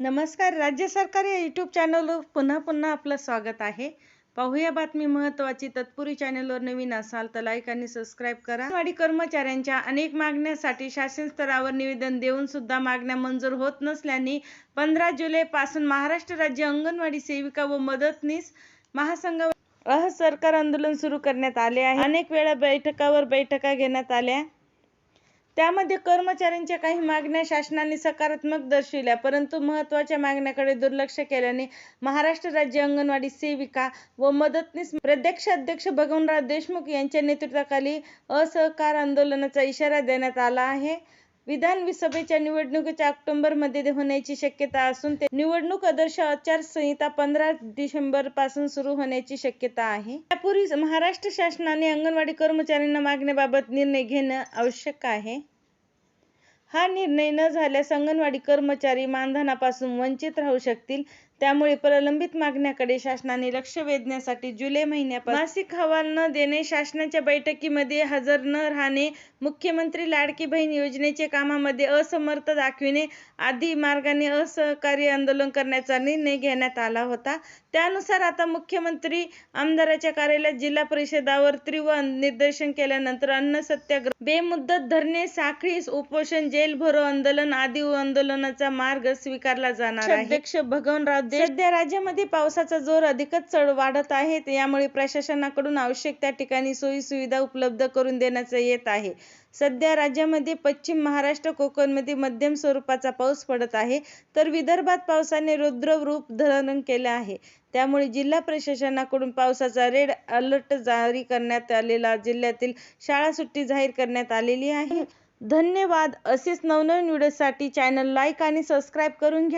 नमस्कार राज्य सरकार या यूट्यूब चॅनलवर पुन्हा पुन्हा आपलं स्वागत आहे. पाहूया बातमी महत्त्वाची तत्पूर्वी चॅनलवर नवीन असाल तर लाईक आणि सबस्क्राईब करा. वाडी कर्मचाऱ्यांच्या अनेक मागण्यांसाठी शासन स्तरावर निवेदन देऊन सुद्धा मागण्या मंजूर होत नसल्याने पंधरा जुलैपासून महाराष्ट्र राज्य अंगणवाडी सेविका व मदतनीस महासंघ असहकार आंदोलन सुरू करण्यात आले आहे. अनेक वेळा बैठकावर बैठका घेण्यात आल्या. त्यामध्ये कर्मचाऱ्यांच्या काही मागण्या शासनाने सकारात्मक दर्शविल्या. परंतु महत्त्वाच्या मागण्याकडे दुर्लक्ष केल्याने महाराष्ट्र राज्य अंगणवाडी सेविका व मदतनीस प्रदेशाध्यक्ष भगवानराव देशमुख यांच्या नेतृत्वाखाली असहकार आंदोलनाचा इशारा देण्यात आला आहे. विधानसभेच्या निवडणुकीच्या ऑक्टोबरमध्ये होण्याची शक्यता असून ते निवडणूक आदर्श आचारसंहिता पंधरा डिसेंबरपासून सुरू होण्याची शक्यता आहे. त्यापूर्वी महाराष्ट्र शासनाने अंगणवाडी कर्मचाऱ्यांना मागण्याबाबत निर्णय घेणं आवश्यक आहे. हा निर्णय न झाल्यास अंगणवाडी कर्मचारी मानधनापासून वंचित राहू शकतील. त्यामुळे प्रलंबित मागण्याकडे शासनाने लक्ष वेधण्यासाठी जुलै महिन्यापासून मासिक हवाल न देणे शासनाच्या बैठकीमध्ये हजर न राहणे मुख्यमंत्री लाडकी बहीण योजनेचे कामामध्ये असमर्थ दाखविणे आदी मार्गाने असहकारी आंदोलन करण्याचा निर्णय घेण्यात आला होता. त्यानुसार आता मुख्यमंत्री आमदाराच्या कार्यालयात जिल्हा परिषदावर तीव्र निर्देशन केल्यानंतर अन्न सत्याग्रह बेमुदत धरणे साखळी उपोषण जेल भरो आंदोलन आदी आंदोलनाचा मार्ग स्वीकारला जाणार आहे. अध्यक्ष भगवानराव सध्या राज्यामध्ये पावसाचा जोर अधिकच चढ वाढत आहे. यामुळे प्रशासनाकडून आवश्यक त्या ठिकाणी सोयी सुविधा उपलब्ध करून देण्यात येत आहे. सध्या राज्यामध्ये पश्चिम महाराष्ट्र कोकणमध्ये मध्यम स्वरूपाचा पाऊस पडत आहे. तर विदर्भात पावसाने रुद्र रूप धारण केले आहे. त्यामुळे जिल्हा प्रशासनाकडून पावसाचा रेड अलर्ट जारी करण्यात आलेला जिल्ह्यातील शाळा सुट्टी जाहीर करण्यात आलेली आहे. धन्यवाद. असेच नवनवीन व्हिडिओसाठी चॅनल लाईक आणि सबस्क्राईब करून घ्या.